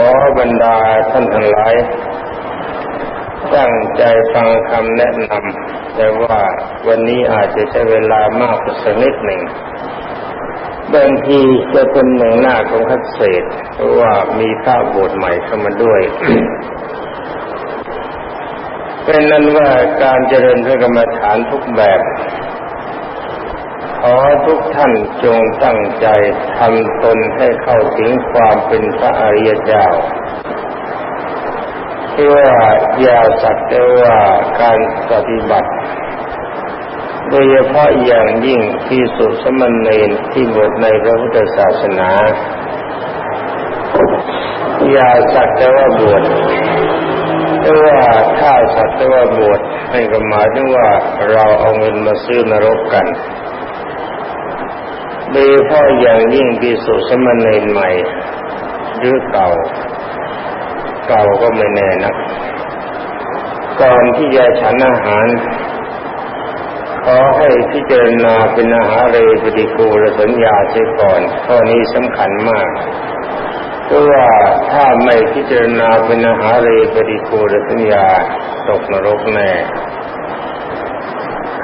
ขอบรรดาท่านทั้งหลาย ตั้งใจฟังคำแนะนำแต่ว่าวันนี้อาจจะใช้เวลามากสักนิดหนึ่งบางทีจะเป็นหนึ่งหน้าของคัดเศษเพราะว่ามีพระบทใหม่เข้ามาด้วยเป็นนั้นว่าการเจริญพระกรรมฐานทุกแบบ ขอทุกท่านจงตั้งใจทำตนให้เข้าถึงความเป็นพระอริยเจ้าที่ว่าอย่าสักแต่ว่าการปฏิบัติ โดยเฉพาะอย่างยิ่งที่สุสมณเณรที่บวชในพระพุทธศาสนา อย่าสักแต่ว่าบวชแต่ว่าถ้าสักแต่ว่าบวชให้ก็หมายถึงว่าเราเอาเงินมาซื้อนรกกัน โดยเฉพาะอย่างยิ่งพิสุสมณเณรใหม่ หรือเก่า เก่าก็ไม่แน่นะก่อนที่จะฉันอาหาร ขอให้พิจารณาเป็นอาหารเรปฏิกูลสัญญาเสียก่อนข้อนี้สำคัญมากเพราะว่าถ้าไม่พิจารณาเป็นอาหารเรปฏิกูลสัญญาตกนรกแน่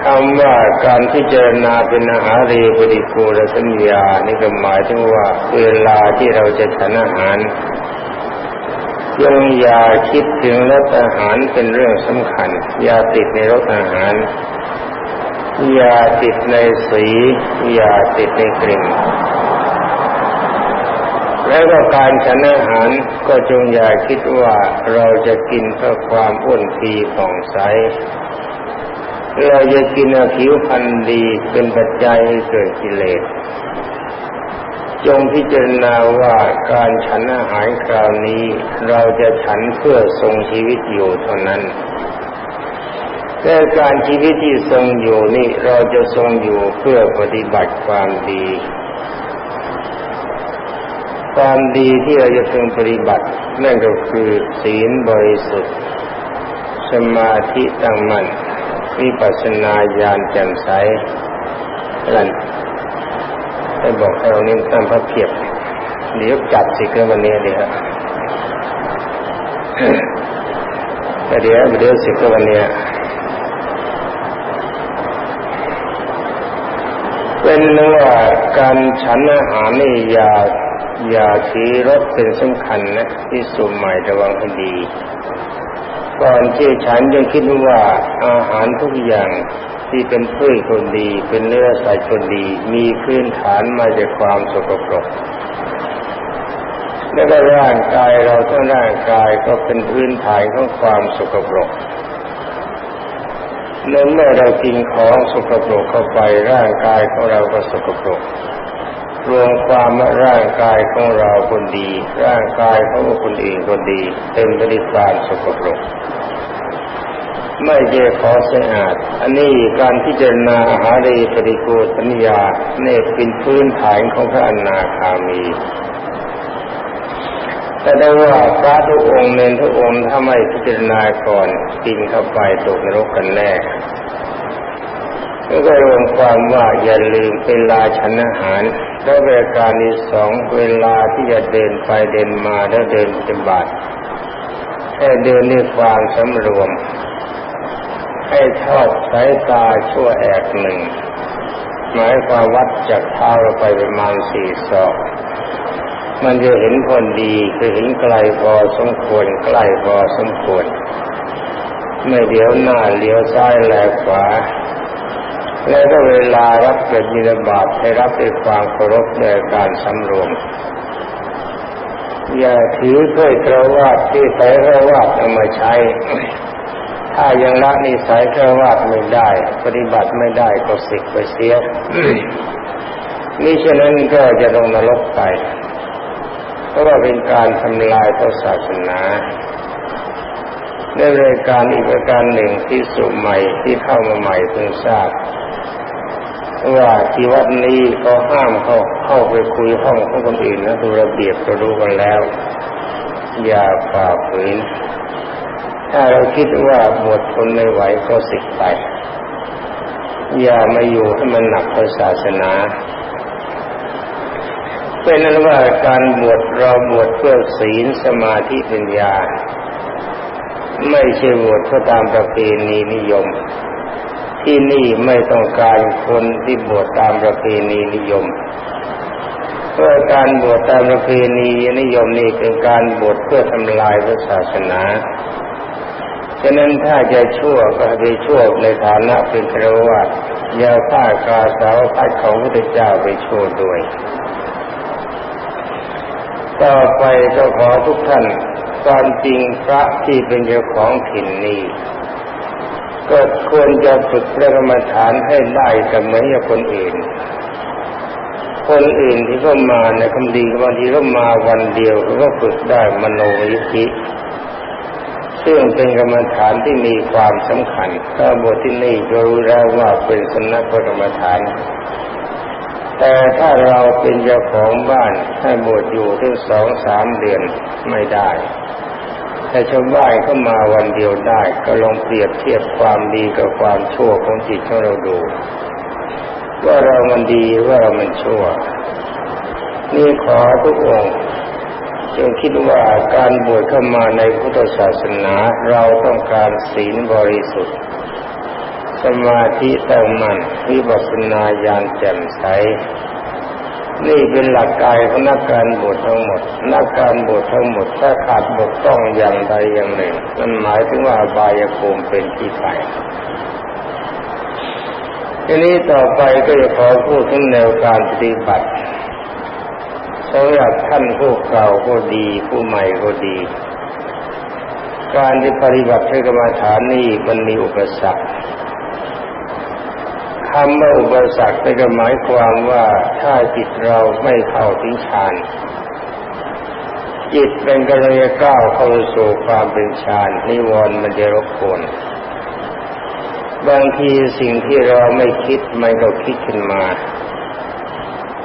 คำว่าการพิจารณาเป็นอาหารเรปฏิกูลสัญญา นี่ก็หมายถึงว่าเวลาที่เราจะฉันอาหารยังอย่าคิดถึงรสอาหารเป็นเรื่องสำคัญ อย่าติดในรสอาหาร อย่าติดในสี อย่าติดในกลิ่นแล้วก็การฉันอาหารก็จงอย่าคิดว่าเราจะกินเพื่อความอ้วนพีผ่องใส เราจะกินผิวพรรณดีเป็นปัจจัยให้เกิดกิเลส จงพิจารณาว่าการฉันอาหารคราวนี้ เราจะฉันเพื่อทรงชีวิตอยู่เท่านั้นแต่การชีวิตที่ทรงอยู่นี่เราจะทรงอยู่เพื่อปฏิบัติความดี ความดีที่เราจะพึงปฏิบัติ นั่นก็คือศีลบริสุทธิ์ สมาธิตั้งมั่น วิปัสสนาญาณแจ่มใสนั่นให้บอกให้เรานิ่งตั้งพระเพียบเดี๋ยวจัดสิกันวันนี้เดี๋ยวเดี๋ยวเดี๋ยวสิกันวันนี้เป็นว่าการฉันอาหารนี่อย่าอย่าถือรสเป็นสำคัญนะที่สุใหม่ระวังให้ดี ก่อนที่ฉันยังคิดว่าอาหารทุกอย่างที่เป็นพืชคนดี เป็นเนื้อสัตว์คนดี มีพื้นฐานมาจากความสกปรกแล้วก็ร่างกายเราทั้งร่างกายก็เป็นพื้นฐานของความสกปรกเมื่อเรากินของสกปรกเข้าไปร่างกายของเราก็สกปรก รวมความว่าร่างกายของเราคนดี ร่างกายของคนอื่นคนดีเต็มไปด้วยความสกปรกไม่เจขอสะอาด อันนี้การพิจารณาอาหารีปริโกสัญญาเนี่ยเป็นพื้นฐานของพระอนาคามี แต่ได้ว่าพระทุกองค์เนนทุกองค์ถ้าไม่พิจารณาก่อนกินเข้าไปตกนรกกันแน่ก็รวมความว่าอย่าลืมเวลาฉันอาหาร แล้วเวลาการที่สองเวลาที่จะเดินไปเดินมาแล้วเดินจะบาดให้เดินด้วยความสำรวม ให้ทอดสายตาชั่วแอกหนึ่งหมายความวัดจากเท้าเราไปประมาณสี่ศอกมันจะเห็นผลดีคือเห็นไกลพอสมควรใกล้พอสมควรไม่เดี๋ยวหน้าเลี้ยวซ้ายแลขวา แล้วก็เวลารับเกิดมีระบาดให้รับด้วยความเคารพในการสำรวม อย่าถือถ้วยกระวาดที่ใส่กระวาดเอามาใช้ ถ้ายังละนิสัยกระวาดไม่ได้ ปฏิบัติไม่ได้ก็สิกไปเสียนี่ฉะนั้นก็จะลงนรกไป เพราะว่าเป็นการทำลายพระศาสนาในรายการอีกประการหนึ่งที่สุใหม่ที่เข้ามาใหม่เพิ่งทราบ ว่าที่วัดนี้เขาห้ามเขาเข้าไปคุยห้องของคนอื่นนะดูระเบียบก็รู้กันแล้ว อย่าฝ่าฝืน ถ้าเราคิดว่าบททนไม่ไหวก็สิกไป อย่ามาอยู่ให้มันหนักพระศาสนาเป็นนั้นว่าการบวชเราบวชเพื่อศีลสมาธิปัญญา ไม่ใช่บวชเพื่อตามประเพณีนิยม ที่นี่ไม่ต้องการคนที่บวชตามประเพณีนิยมเพื่อการบวชตามประเพณีนิยมนี่เป็นการบวชเพื่อทำลายพระศาสนาฉะนั้นถ้าจะชั่วก็ไปชั่วในฐานะเป็นครวญอย่าฆ่ากาสาวพัดของพระเจ้าไปชั่วด้วย ต่อไปก็ขอทุกท่านความจริงพระที่เป็นเจ้าของถิ่นนี้ ก็ควรจะฝึกพระกรรมฐานให้ได้เสมอกับคนอื่น คนอื่นที่เขามาในคำดีบางทีก็มาวันเดียวเขาก็ฝึกได้มโนยิธิซึ่งเป็นกรรมฐานที่มีความสำคัญถ้าบทที่นี่ก็รู้แล้วว่าเป็นสนักกรรมฐาน แต่ถ้าเราเป็นเจ้าของบ้านให้บวชอยู่ถึงสองสามเดือนไม่ได้ แต่ชาวบ้านเข้ามาวันเดียวได้ ก็ลองเปรียบเทียบความดีกับความชั่วของจิตของเราดู ว่าเรามันดีว่าเรามันชั่ว นี่ขอทุกองค์จงคิดว่าการบวชเข้ามาในพุทธศาสนาเราต้องการศีลบริสุทธิ์ สมาธิตั้งมั่นวิปัสสนาญาณแจ่มใส นี่เป็นหลักกายของนักการบวชทั้งหมด นักการบวชทั้งหมดถ้าขาดบกต้องอย่างใดอย่างหนึ่งนั่นหมายถึงว่าบายภูมิเป็นที่ไปทีนี้ต่อไปก็จะขอพูดถึงแนวการปฏิบัติสำหรับท่านผู้เก่าก็ดี ผู้ใหม่ก็ดี การที่ปฏิบัติใช้กรรมฐานนี่มันมีอุปสรรค คำว่าอุปสรรคก็หมายความว่าถ้าจิตเราไม่เข้าถึงฌานจิตเป็นกระยาก้าวเข้าสู่ความเป็นฌานนิวรณ์มันจะรบกวนบางทีสิ่งที่เราไม่คิดมันก็คิดขึ้นมา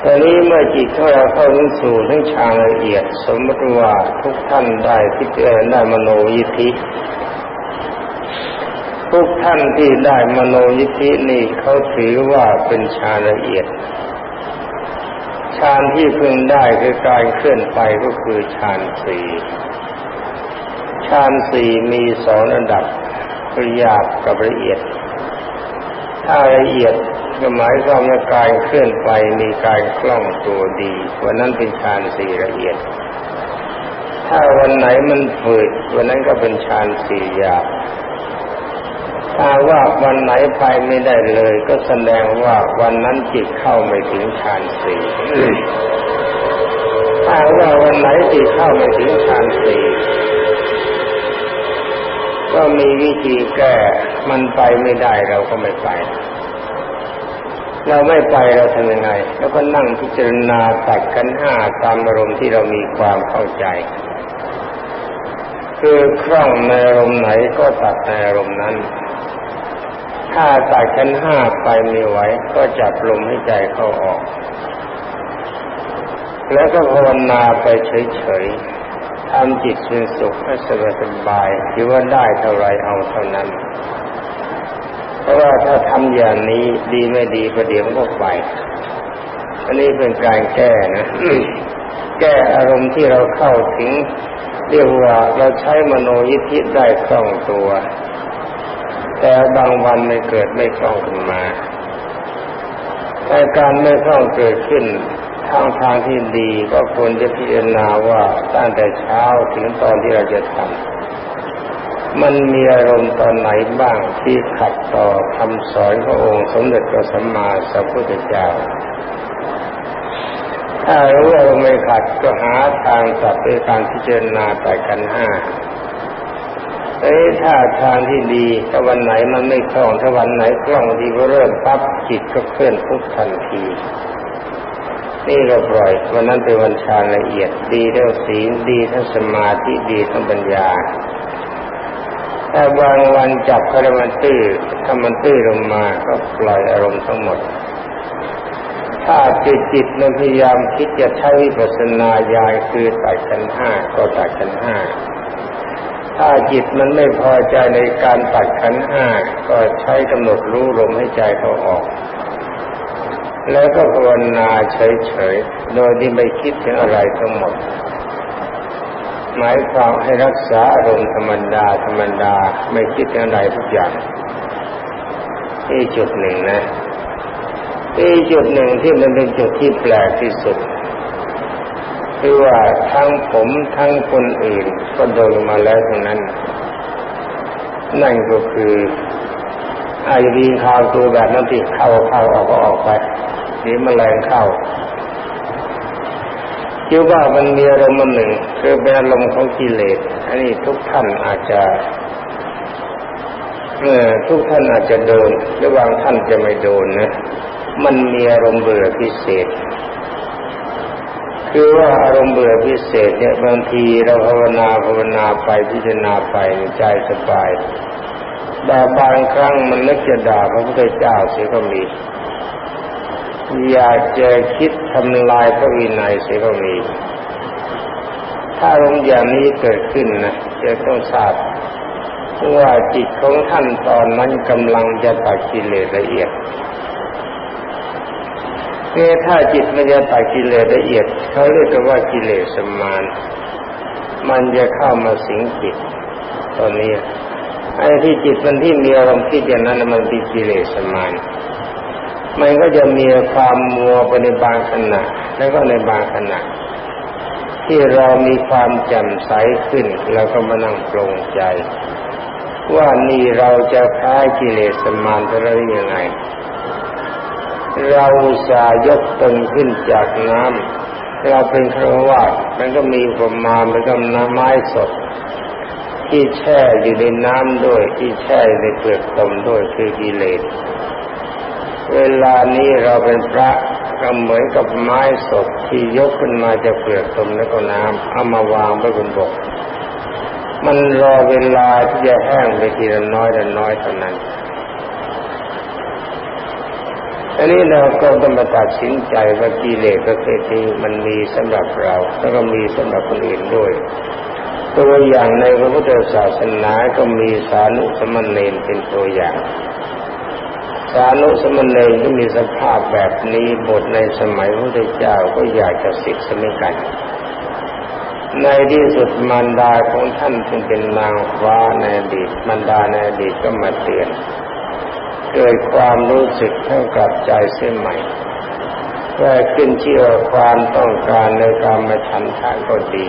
ตอนนี้เมื่อจิตของเราเข้าสู่ทั้งฌานละเอียด สมมติว่าทุกท่านได้พิจารณามโนยิธิ ทุกท่านที่ได้มโนยิธินี่เขาถือว่าเป็นฌานละเอียดฌานที่พึงได้คือการเคลื่อนไปก็คือฌานสี่ฌานสี่มีสองระดับคือหยาบกับละเอียด ถ้าละเอียดก็หมายความว่าการเคลื่อนไปมีการคล่องตัวดีวันนั้นเป็นฌานสี่ละเอียด ถ้าวันไหนมันฝืดวันนั้นก็เป็นฌานสี่หยาบ ถ้าว่าวันไหนไปไม่ได้เลย ก็แสดงว่าวันนั้นจิตเข้าไม่ถึงฌานสี่ถ้าว่าวันไหนจิตเข้าไม่ถึงฌานสี่ก็มีวิธีแก้มันไปไม่ได้เราก็ไม่ไป เราไม่ไปเราทำยังไง แล้วก็นั่งพิจารณาตัดกันห้าตามอารมณ์ที่เรามีความเข้าใจ คือคล่องในอารมณ์ไหนก็ตัดในอารมณ์นั้น ถ้าตัดกันห้าไปไม่ไหวก็จับลมให้ใจเข้าออก แล้วก็ภาวนาไปเฉยๆทำจิตเป็นสุขให้สบายสบายคิดว่าได้เท่าไรเอาเท่านั้น เพราะว่าถ้าทำอย่างนี้ดีไม่ดีประเดี๋ยวมันก็ไป อันนี้เป็นการแก้นะแก้อารมณ์ที่เราเข้าถึง เรียกว่าเราใช้มโนยิทธิได้คล่องตัว แต่บางวันไม่เกิดไม่คล่องขึ้นมาแต่การไม่คล่องเกิดขึ้นทางทางที่ดีก็ควรจะพิจารณาว่าตั้งแต่เช้าถึงตอนที่เราจะทำมันมีอารมณ์ตอนไหนบ้างที่ขัดต่อคำสอนพระองค์สมเด็จพระสัมมาสัมพุทธเจ้า ถ้ารู้ว่าไม่ขัดก็หาทางตัดด้วยการพิจารณาแต่กันห้า เอ้ถ้าทางที่ดีถ้าวันไหนมันไม่คล่องถ้าวันไหนคล่องดีก็เริ่มปั๊บจิตก็เคลื่อนพุททันทีนี่เราปล่อยวันนั้นเป็นวันชาละเอียดดีทั้งศีลดีทั้งสมาธิดีทั้งปัญญาถ้าบางวันจับคารมันตื้อถ้ามันตื้อลงมาก็ปล่อยอารมณ์ทั้งหมด ถ้าจิตจิตมันพยายามคิดจะใช้วิปัสสนาญาณคือตัดกันห้าก็ตัดกันห้า ถ้าจิตมันไม่พอใจในการตัดขันห้าก็ใช้กำหนดรู้ลมให้ใจเขาออก แล้วก็ภาวนาเฉยๆ โดยที่ไม่คิดถึงอะไรทั้งหมด หมายความให้รักษาอารมณ์ธรรมดาธรรมดาไม่คิดถึงอะไรทุกอย่างที่จุดหนึ่งนะที่จุดหนึ่งที่มันเป็นจุดที่แปลกที่สุด คือว่าทั้งผมทั้งคนอื่นก็โดนมาแล้วทั้งนั้น นั่นก็คือไอ้ดีข่าวตัวแบบนั้นที่เข้าเข้าออกก็ออกไปนี่มแมลงเข้าคิดว่ามันมีอารมณ์หนึ่งคือเป็นอารมณ์ของกิเลสอันนี้ทุกท่านอาจจะเมื่อทุกท่านอาจจะโดนหรือบางท่านจะไม่โดนนะมันมีอารมณ์เบื่อพิเศษ คือว่าอารมณ์เบื่อพิเศษเนี่ยบางทีเราภาวนาภาวนาไปพิจารณาไปใจสบายแต่บางครั้งมันนึกจะด่าพระพุทธเจ้าเสียก็มี อยากจะคิดทำลายพระวินัยเสียก็มี ถ้าอารมณ์อย่างนี้เกิดขึ้นนะจะต้องทราบว่าจิตของท่านตอนนั้นกำลังจะตัดกิเลสละเอียด เนี่ยถ้าจิตมันจะตัดกิเลสละเอียดเขาเรียกว่ากิเลสสมาน มันจะเข้ามาสิงจิตตอนนี้ไอ้ที่จิตมันที่มีอารมณ์คิดอย่างนั้นมันเป็นกิเลสสมานมันก็จะมีความมัวไปในบางขณะ แล้วก็ในบางขณะ ที่เรามีความแจ่มใสขึ้นแล้วก็มานั่งปรงใจ ว่านี่เราจะคล้ายกิเลสมานจะได้ยังไง เราจะยกตนขึ้นจากน้ำเราเป็นครวามันก็มีประมาณมันก็น้ำไม้สด ที่แช่อยู่ในน้ำด้วย ที่แช่ในเปลือกตมด้วยคือกิเลสเวลานี้เราเป็นพระก็เหมือนกับไม้สดที่ยกขึ้นมาจากเปลือกตมแล้วก็น้ำเอามาวางไว้บนบก มันรอเวลาที่จะแห้งไปทีละน้อยละน้อยเท่านั้น อันนี้เราก็ต้องมาตัดสินใจว่ากิเลสประเภทนี้มันมีสำหรับเราแล้วก็มีสำหรับคนอื่นด้วย ตัวอย่างในพระพุทธศาสนาก็มีสานุสมณเณรเป็นตัวอย่าง สานุสมณเณรก็มีสภาพแบบนี้บทในสมัยพระพุทธเจ้าก็อยากจะสิกสมิกันในที่สุดมารดาของท่านจึงเป็นนางฟ้าในอดีตมารดาในอดีตก็มาเตือน เกิดความรู้สึกเท่ากับใจเส้นใหม่เพื่อขึ้นเชื่อความต้องการในการมาฉันทะก็ดี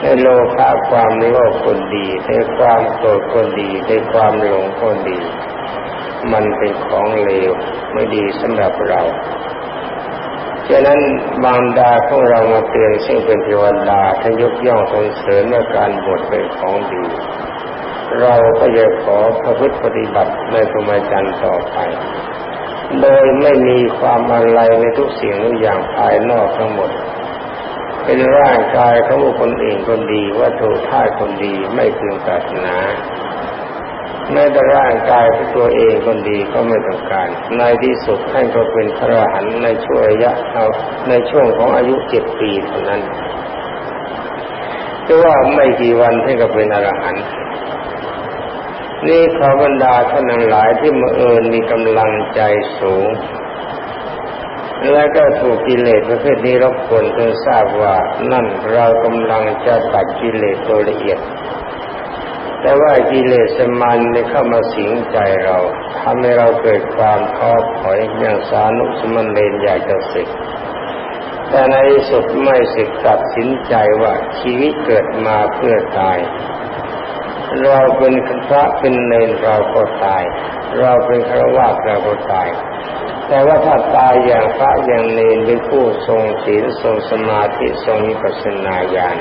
ในโลภะความโลภก็ดีในความโกรธก็ดีในความหลงก็ดี มันเป็นของเลวไม่ดีสำหรับเราฉะนั้นบางดาของเรามาเตือนซึ่งเป็นเทวดาท่านยกย่องสรรเสริญว่าการบวชเป็นของดี เราก็จะขอพระพุทธปฏิบัติในพรหมจรรย์ต่อไป โดยไม่มีความอะไรในทุกเสิ่งทุกอย่างภายนอกทั้งหมด เป็นร่างกายของบุคคลเองคนดีวัตถุธาตุคนดีไม่พึงปรารถนาแม้แต่ร่างกายของตัวเองคนดีก็ไม่ต้องการ ในที่สุดท่านก็เป็นพระหันในช่วงระยะเอาในช่วงของอายุเจ็ดปีเท่านั้นแต่ว่าไม่กี่วันท่านก็เป็นอรหันต์ นี่ขอบรรดาท่านหลายที่มาเอิญมีกำลังใจสูง และก็ถูกกิเลสประเภทนี้รบกวนจนทราบว่านั่นเรากำลังจะตัดกิเลสตัวละเอียด แต่ว่ากิเลสมันได้เข้ามาสิงใจเราทำให้เราเกิดความท้อถอยอย่างสานุสมันเลนอยากจะสึกแต่ในสุดไม่สึกตัดสินใจว่าชีวิตเกิดมาเพื่อตาย เราเป็นพระเป็นเนรเราก็ตาย เราเป็นฆราวาสเราก็ตาย แต่ว่าถ้าตายอย่างพระอย่างเนรเป็นผู้ทรงศีลทรงสมาธิทรงมิปัสนาญาณ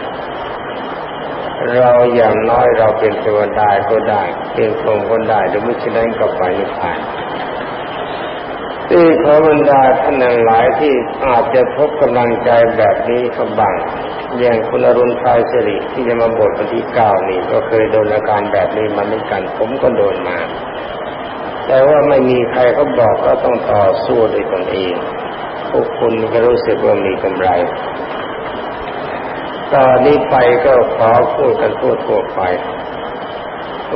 เราอย่างน้อยเราเป็นเทวดาก็ได้ เป็นพรหมก็ได้หรือไม่เช่นนั้นก็ไปนิพพานที่ขอบรรดาท่านหลายที่อาจจะพบกำลังใจแบบนี้เขาบัง อย่างคุณอรุณชายสิริที่จะมาบทวันที่เก้านี่ ก็เคยโดนอาการแบบนี้มาเหมือนกัน ผมก็โดนมา แต่ว่าไม่มีใครเขาบอกก็ต้องต่อสู้ด้วยตนเองพวกคุณก็รู้สึกว่ามีกำไรตอนนี้ไปก็ขอพูดกันพูดทั่วไป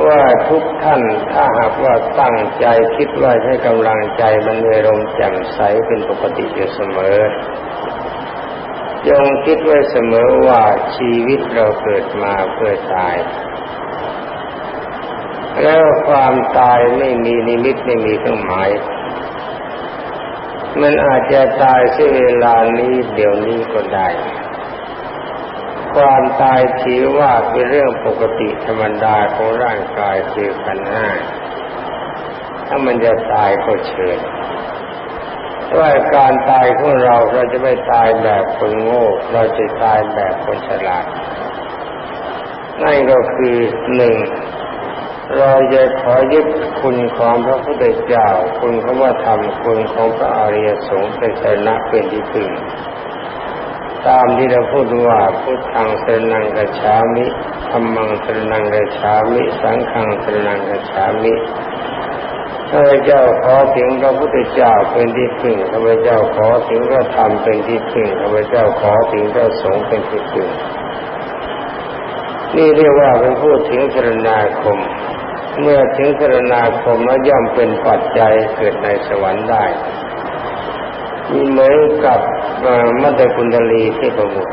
ว่าทุกท่านถ้าหากว่าตั้งใจคิดว่าให้กำลังใจมันมีลมแจ่มใสเป็นปกติอยู่เสมอ จงคิดไว้เสมอว่าชีวิตเราเกิดมาเพื่อตาย แล้วความตายไม่มีนิมิตไม่มีเครื่องหมาย มันอาจจะตายเสียเวลานี้เดี๋ยวนี้ก็ได้ ความตายถือว่าเป็นเรื่องปกติธรรมดาของร่างกายคือขันห้าถ้ามันจะตายก็เชิญ ว่าการตายของเราเราจะไม่ตายแบบคนโง่ เราจะตายแบบคนฉลาดนั่นก็คือหนึ่งเราจะขอยึดคุณของพระพุทธเจ้า คุณของว่าธรรมคุณของพระอริยสงฆ์เป็นสนะเป็นที่พึ่งตามที่เราพูดว่าพุทธังสรนังกัจฉามิธรรมังสรนังกัจฉามิ สังฆังสรนังกัจฉามิ ข้าพเจ้าขอถึงพระพุทธเจ้าเป็นที่พึ่งข้าพเจ้าขอถึงพระธรรมเป็นที่พึ่งข้าพเจ้าขอถึงพระสงฆ์เป็นที่พึ่งนี่เรียกว่าเป็นพูดถึงสรนาคม เมื่อถึงสรนาคมแล้วย่อมเป็นปัจจัยเกิดในสวรรค์ได้มีเหมือนกับมัตตคุณดลีที่ประมุข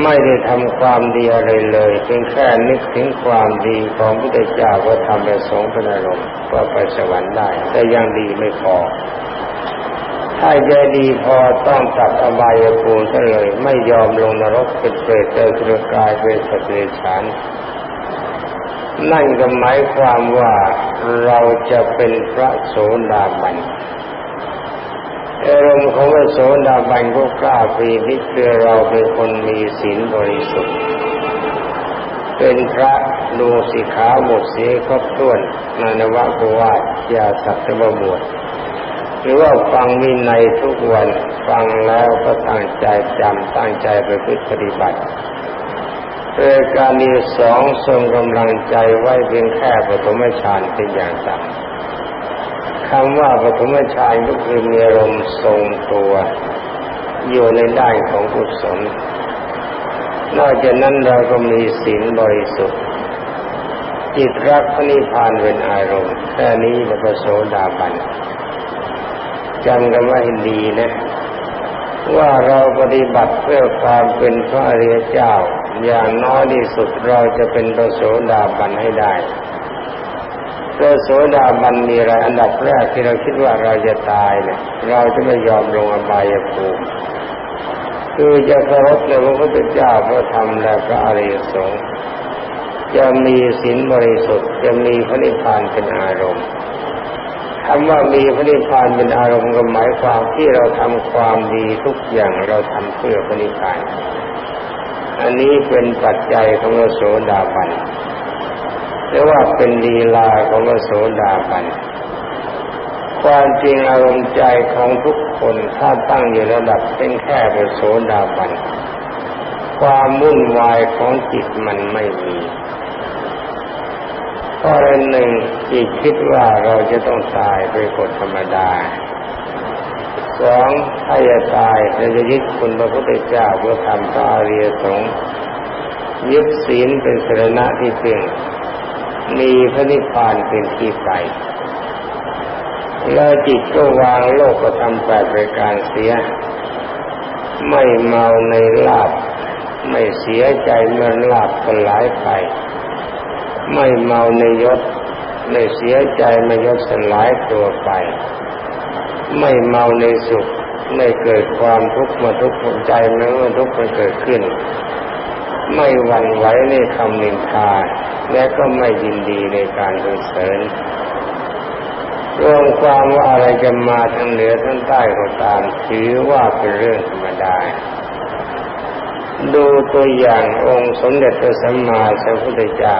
ไม่ได้ทำความดีอะไรเลยเพียงแค่นึกถึงความดีของพระเจ้าก็ทำไปสงเป็นอารมณ์ก็ไปสวรรค์ได้ แต่ยังดีไม่พอ ถ้าจะดีพอต้องตัดอบายภูมิซะเลย ไม่ยอมลงนรกเป็นเปรตเจอสุรกายเป็นสติฉานนั่นก็หมายความว่าเราจะเป็นพระโสดาบัน อารมณ์ของพระโสดาบันก็กล้าปีนิคือเราเป็นคนมีศีลบริสุทธิ์ เป็นพระดูสิขาหมดเสียครบถ้วนนานวะกวาอย่าสักจะมาบวชหรือว่าฟังวินัยทุกวันฟังแล้วก็ตั้งใจจำตั้งใจไปปฏิบัติเพื่อการที่สองทรงกำลังใจไว้เพียงแค่ปฐมฌานเป็นอย่างต่ำ คำว่าปฐมฌานก็คือมีอารมณ์ทรงตัว อยู่ในด้านของกุศล นอกจากนั้นเราก็มีศีลบริสุทธิ์จิตรักพระนิพพานเป็นอารมณ์แค่นี้ก็ประโสดาบันจำกันไว้ดีนะ ว่าเราปฏิบัติเพื่อความเป็นพระอริยเจ้า อย่างน้อยที่สุดเราจะเป็นประโสดาบันให้ได้ พระโสดาบันมีอะไรอันดับแรกที่เราคิดว่าเราจะตายเนี่ย เราจะไม่ยอมลงอบายภูมิคือจะเคารพในพระพุทธเจ้าพระธรรมและพระอริยสงฆ์จะมีศีลบริสุทธิ์จะมีพระนิพพานเป็นอารมณ์คำว่ามีพระนิพพานเป็นอารมณ์ก็หมายความที่เราทำความดีทุกอย่างเราทำเพื่อพระนิพพาน อันนี้เป็นปัจจัยของพระโสดาบัน หรือว่าเป็นลีลาของพระโสดาบันความจริงอารมณ์ใจของทุกคนถ้าตั้งอยู่ระดับเป็นแค่พระโสดาบันความวุ่นวายของจิตมันไม่มีข้อหนึ่งจิตคิดว่าเราจะต้องตายเป็นกฎธรรมดาสองถ้าจะตายเราจะยึดคุณพระพุทธเจ้าเพื่อทำพระอริยสงยึดศีลเป็นสรณะที่เพียง มีพระนิพพานเป็นที่ไป แล้วจิตก็วางโลกก็ทำแปดรายการเสีย ไม่เมาในลาบ ไม่เสียใจเมื่อลาบก็หลายไป ไม่เมาในยศ ไม่เสียใจเมื่อยศสลายตัวไป ไม่เมาในสุขไม่เกิดความทุกข์มาทุกข์ใจเมื่อทุกข์มันเกิดขึ้น ไม่หวั่นไหวในคำนินทา และก็ไม่ยินดีในการสรรเสริญรวมความว่าอะไรจะมาทั้งเหนือทั้งใต้ก็ตามถือว่าเป็นเรื่องธรรมดา ดูตัวอย่างองค์สมเด็จพระสัมมาสัมพุทธเจ้า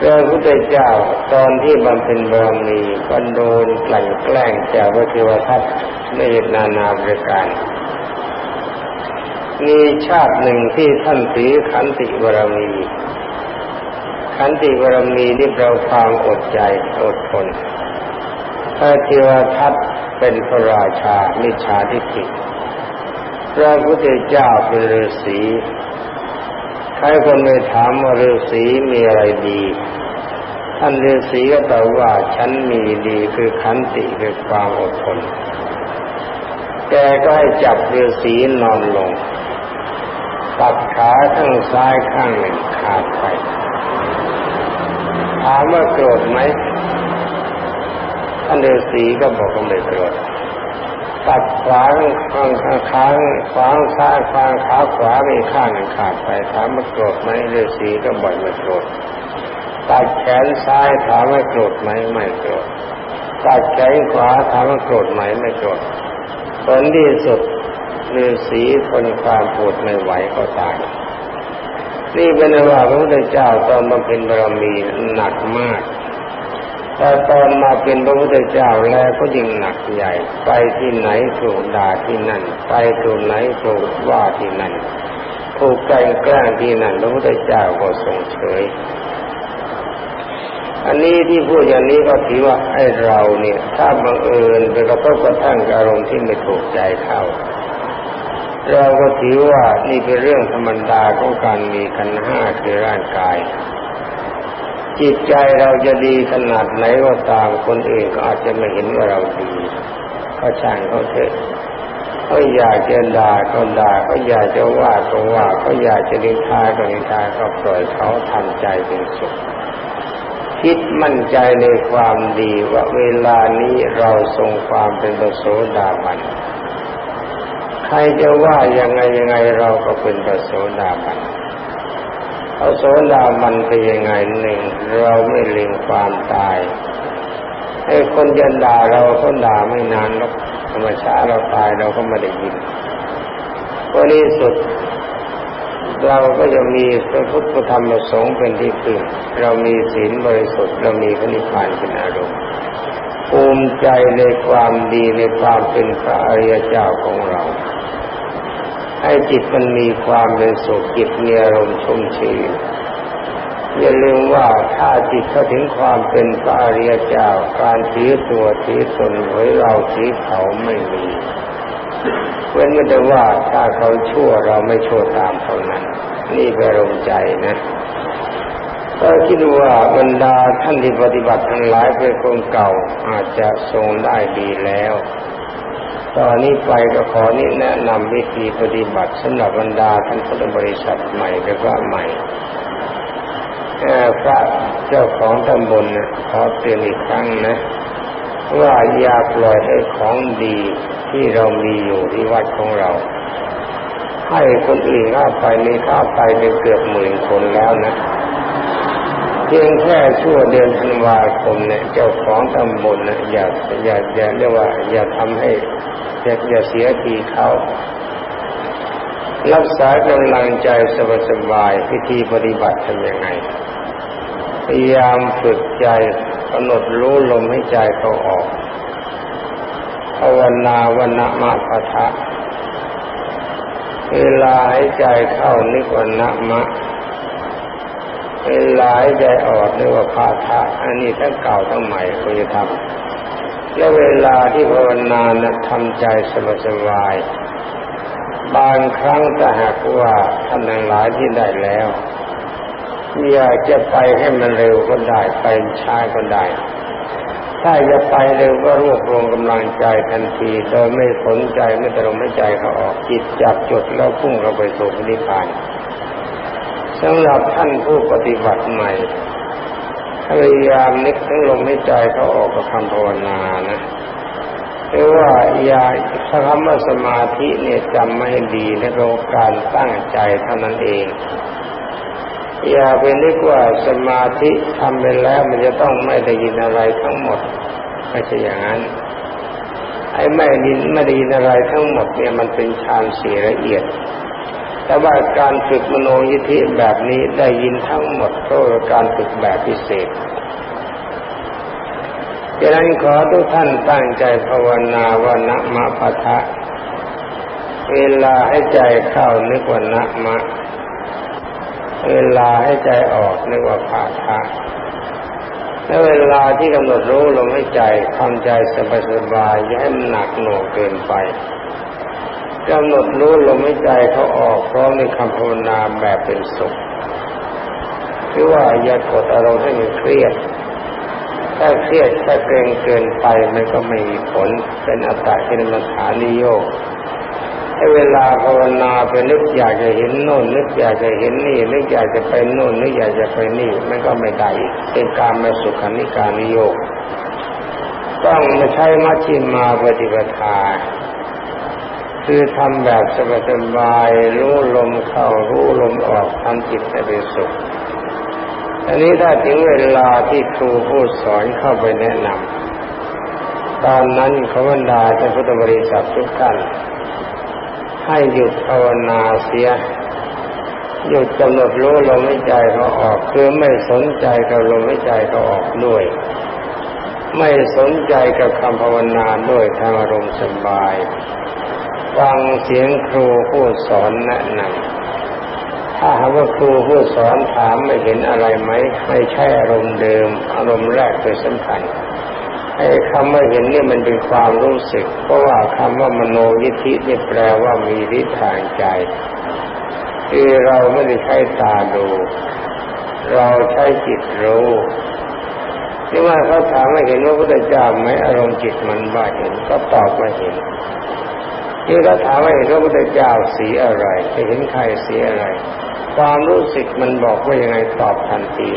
พระพุทธเจ้าตอนที่บำเพ็ญบารมีก็โดนกลั่นแกล้งจากพระเทวทัตในนานาประการ มีชาติหนึ่งที่ท่านถือขันติบารมี ขันติบารมีนี่เราความอดใจอดทนพระเทวทัตเป็นพระราชามิจฉาทิฏฐิพระพุทธเจ้าเป็นฤาษีใครคนไปถามว่าฤาษีมีอะไรดี ท่านฤาษีก็ตอบว่าฉันมีดีคือขันติคือความอดทนแกก็ให้จับฤาษีนอนลง ตัดขาข้างซ้ายข้างหนึ่งขาดไปถามว่าโกรธไหมท่านฤาษีก็บอกว่าไม่โกรธตัดขวางข้างข้างข้างขวางซ้ายขวางขาขวามีข้างหนึ่งขาดไปถามว่าโกรธไหมฤาษีก็บอกไม่โกรธตัดแขนซ้ายถามว่าโกรธไหมไม่โกรธตัดแขนขวาถามว่าโกรธไหมไม่โกรธผลที่สุด ฤาษีทนความปวดไม่ไหวก็ตาย นี่เป็นว่าพระพุทธเจ้าตอนบำเพ็ญบารมีหนักมาก แต่ตอนมาเป็นพระพุทธเจ้าแล้วก็ยิ่งหนักใหญ่ ไปที่ไหนถูกด่าที่นั่น ไปถูกไหนถูกว่าที่นั่น ถูกแกล้งแกล้งที่นั่นพระพุทธเจ้าก็ทรงเฉยอันนี้ที่พูดอย่างนี้ก็ถือว่าไอ้เราเนี่ย ถ้าบังเอิญไปกระทบกระทั่งอารมณ์ที่ไม่ถูกใจเขา เราก็ถือว่านี่เป็นเรื่องธรรมดาของการมีขันห้าคือร่างกาย จิตใจเราจะดีขนาดไหนก็ตามคนอื่นก็อาจจะไม่เห็นว่าเราดี ก็ช่างเขาเถอะเขาอยากจะด่าก็ด่าเขาอยากจะว่าก็ว่าเขาอยากจะนินทาก็นินทาก็ปล่อยเขาทำใจเป็นสุขคิดมั่นใจในความดีว่าเวลานี้เราทรงความเป็นประโสดาบัน ใครจะว่ายังไงยังไงเราก็เป็นประโสดาบันเอาโสดาบันเป็นยังไงหนึ่งเราไม่ลืมความตายไอ้คนจะด่าเราเขาด่าไม่นานแล้วธรรมชาติเราตายเราก็ไม่ได้ยินก็นี้สุดเราก็จะมีพระพุทธธรรมประสงค์เป็นที่พึ่งเรามีศีลบริสุทธิ์เรามีพระนิพพานเป็นอารมณ์ภูมิใจในความดีในความเป็นพระอริยเจ้าของเรา ให้จิตมันมีความเป็นสุขจิตมีอารมณ์ชุ่มชื่นอย่าลืมว่าถ้าจิตเข้าถึงความเป็นพระอริยเจ้าการถือตัวถือตนไว้เราถือเขาไม่มีเว้นแต่ว่าถ้าเขาชั่วเราไม่ชั่วตามเท่านั้น นี่เป็นรมใจนะก็คิดว่าบรรดาท่านที่ปฏิบัติทั้งหลายเป็นคนเก่าอาจจะทรงได้ดีแล้ว ตอนนี้ไปก็ขอนี้แนะนำวิธีปฏิบัติสำหรับบรรดาท่านพุทธบริษัทใหม่และก็ใหม่พระเจ้าของตำบลนะขอเตือนอีกครั้งนะ ว่าอย่าปล่อยให้ของดีที่เรามีอยู่ที่วัดของเรา ให้คนอื่นเข้าไปนี่เข้าไปเป็นเกือบหมื่นคนแล้วนะเพียงแค่ชั่วเดือนธันวาคมเนี่ยเจ้าของตำบลนะอย่าอย่าอย่าเรียกว่า อย่าทำให้ อย่าอย่าเสียทีเขารักษากำลังใจสบายๆพิธีปฏิบัติทำยังไง พยายามฝึกใจกำหนดรู้ลมให้ใจเขาออกภาวนาวันะมะปะทะ เวลาให้ใจเข้านิวันนะมะ เวลาให้ใจออกนึกว่าพาทะ อันนี้ทั้งเก่าทั้งใหม่ควรจะทำ และเวลาที่ภาวนานะทำใจสบายๆบางครั้งถ้าหากว่าท่านทั้งหลายที่ได้แล้วอยากจะไปให้มันเร็วก็ได้ไปช้าก็ได้ ถ้าจะไปเร็วก็รวบรวมกำลังใจทันทีโดยไม่สนใจไม่ตรงไม่ใจเขาออกจิตจับจุดแล้วพุ่งเข้าไปสู่นิพพานสำหรับท่านผู้ปฏิบัติใหม่ พยายามนึกถึงลมหายใจเขาออกกับคำภาวนานะหรือว่าอย่าคำว่าสมาธิเนี่ยจำไม่ดีในโรงการตั้งใจเท่านั้นเอง อย่าไปนึกว่าสมาธิทำไปแล้วมันจะต้องไม่ได้ยินอะไรทั้งหมดไม่ใช่อย่างนั้นไอ้ไม่ดินไม่ได้ยินอะไรทั้งหมดเนี่ยมันเป็นฌานเสียละเอียด แต่ว่าการฝึกมโนยิธิแบบนี้ได้ยินทั้งหมดเพราะการฝึกแบบพิเศษดังนั้นขอทุกท่านตั้งใจภาวนาวันนะมะปะทะ เวลาให้ใจเข้านึกวันนะมะ เวลาให้ใจออกนึกว่าพาทะและเวลาที่กำหนดรู้ลมให้ใจทำใจสบายๆอย่าให้มันหนักหน่วงเกินไป กำหนดรู้ลมให้ใจเขาออกพร้อมในคำภาวนาแบบเป็นสุขคือว่าอย่ากดอารมณ์ให้มันเครียด ถ้าเครียดถ้าเกรงเกินไปมันก็ไม่มีผลเป็นอัตตากินมัฐานิโยกให้เวลาภาวนาไปนึกอยากจะเห็นโน่นนึกอยากจะเห็นนี่นึกอยากจะไปโน่นนึกอยากจะไปนี่มันก็ไม่ได้เป็นการมาสุขานิการนิโยกต้องมาใช้มัชฌิมาปฏิปทา คือทำแบบสบายๆรู้ลมเข้ารู้ลมออกทำจิตให้เป็นสุขอันนี้ถ้าถึงเวลาที่ครูผู้สอนเข้าไปแนะนำตอนนั้นขบรรดาท่านพุทธบริษัททุกท่านให้หยุดภาวนาเสีย หยุดกำหนดรู้ลมหายใจเขาออก คือไม่สนใจกับลมหายใจเขาออกด้วย ไม่สนใจกับคำภาวนาด้วยทางอารมณ์สบาย ฟังเสียงครูผู้สอนแนะนำถ้าหากว่าครูผู้สอนถามไม่เห็นอะไรไหมไม่ใช่อารมณ์เดิม อารมณ์แรกเป็นสำคัญไอ้คำว่าเห็นนี่มันเป็นความรู้สึก เพราะว่าคำว่ามโนยิทธินี่แปลว่ามีฤทธิ์ทางใจคือเราไม่ได้ใช้ตาดู เราใช้จิตรู้ที่ว่าเขาถามว่าเห็นว่าพระพุทธเจ้าไหมอารมณ์จิตมันว่าเห็นก็ตอบว่าเห็น ที่เขาถามว่าเห็นพระพุทธเจ้าสีอะไรจะเห็นใครสีอะไร ความรู้สึกมันบอกว่ายังไงตอบทันที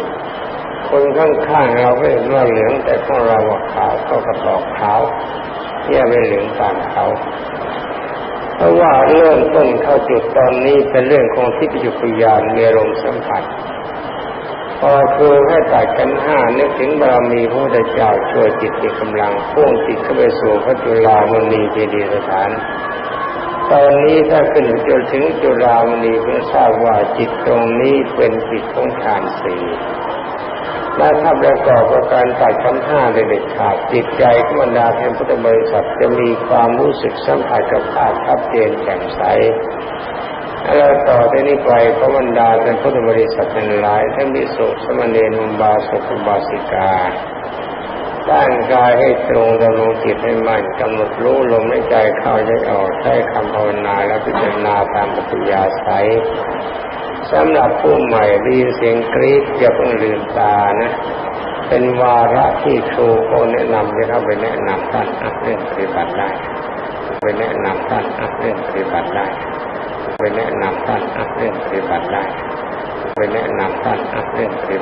คนข้างๆเราก็เห็นว่าเหลืองแต่ของเราว่าขาวก็กระตอกขาวที่ไม่เหลืองตามเขาเพราะว่าเริ่มต้นเข้าจุดตอนนี้เป็นเรื่องของทิพยุคยานมีอารมณ์สัมผัส พอครูให้ตัดกันห้านึกถึงบารมีพระพุทธเจ้าช่วยจิตมีกำลังพ่วงจิตเข้าไปสู่พระจุลามณีเจดีย์สถาน ตอนนี้ถ้าขึ้นจนถึงจุลามณีเพื่อทราบว่าจิตตรงนี้เป็นจิตของฌานสี่และถ้าประกอบกับการตัดขันห้าโดยเด็ดขาดจิตใจของบรรดาเทพพุทธบริษัทจะมีความรู้สึกสัมผัสกับภาพชัดเจนแจ่มใส แล้วต่อจากนี้ไปพระบรรดาเป็นพุทธบริษัททั้งหลายทั้งมิสุสมณเณรุบาสกอุบาสิกาตั้งกายให้ตรงดำรงจิตให้มั่นกำหนดรู้ลมหายใจเข้าใจออกใช้คำภาวนาและพิจารณาตามปัญญาใสสำหรับผู้ใหม่ได้ยินเสียงกรี๊ดอย่าเพิ่งลืมตานะ เป็นวาระที่ครูก็แนะนำจะเข้าไปแนะนำท่านเรื่องปฏิบัติได้ ไปแนะนำท่านเรื่องปฏิบัติได้ ไปแนะนำท่านอัพเรื่องปฏิบัติได้ไปแนะนำท่านอัพเรื่องปฏิบัติ